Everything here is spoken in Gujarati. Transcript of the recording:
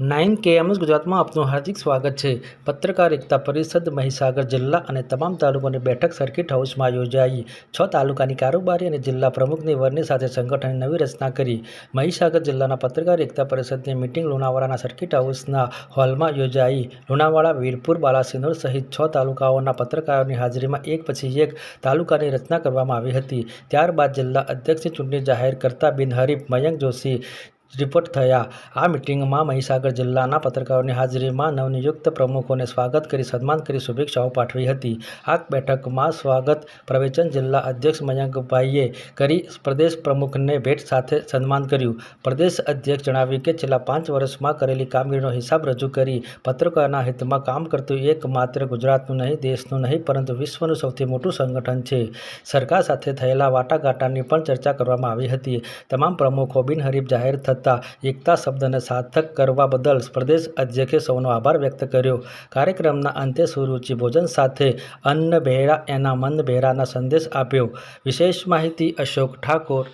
નાઇન કેએમએસ ગુજરાતમાં આપનું હાર્દિક સ્વાગત છે. પત્રકાર એકતા પરિષદ મહીસાગર જિલ્લા અને તમામ તાલુકાની બેઠક સર્કિટ હાઉસમાં યોજાઈ. છ તાલુકાની કારોબારી અને જિલ્લા પ્રમુખની વરની સાથે સંગઠનની નવી રચના કરી. મહીસાગર જિલ્લાના પત્રકાર એકતા પરિષદની મિટિંગ લુણાવાડાના સર્કિટ હાઉસના હોલમાં યોજાઈ. લુણાવાડા, વીરપુર, બાલાસિનોર સહિત છ તાલુકાઓના પત્રકારોની હાજરીમાં એક પછી એક તાલુકાની રચના કરવામાં આવી હતી. ત્યારબાદ જિલ્લા અધ્યક્ષની ચૂંટણી જાહેર કરતા બિનહરીફ મયંક જોશી રિપોર્ટ થયા. આ મિટિંગમાં મહીસાગર જિલ્લાના પત્રકારોની હાજરીમાં નવનિયુક્ત પ્રમુખોને સ્વાગત કરી સન્માન કરી શુભેચ્છાઓ પાઠવી હતી. આ બેઠકમાં સ્વાગત પ્રવચન જિલ્લા અધ્યક્ષ મયંકભાઈએ કરી પ્રદેશ પ્રમુખને ભેટ સાથે સન્માન કર્યું. પ્રદેશ અધ્યક્ષ જણાવ્યું કે, છેલ્લા પાંચ વર્ષમાં કરેલી કામગીરીનો હિસાબ રજૂ કરી પત્રકારના હિતમાં કામ કરતું એક માત્ર ગુજરાતનું નહીં, દેશનું નહીં, પરંતુ વિશ્વનું સૌથી મોટું સંગઠન છે. સરકાર સાથે થયેલા વાટાઘાટાની પણ ચર્ચા કરવામાં આવી હતી. તમામ પ્રમુખો બિનહરીફ જાહેર થતાં એકતા શબ્દને સાર્થક કરવા બદલ પ્રદેશ અધ્યક્ષે સૌનો આભાર વ્યક્ત કર્યો. કાર્યક્રમના અંતે સુરુચિ ભોજન સાથે અન્ન ભેળા એના મન બહેરાના સંદેશ આપ્યો. વિશેષ માહિતી અશોક ઠાકોર.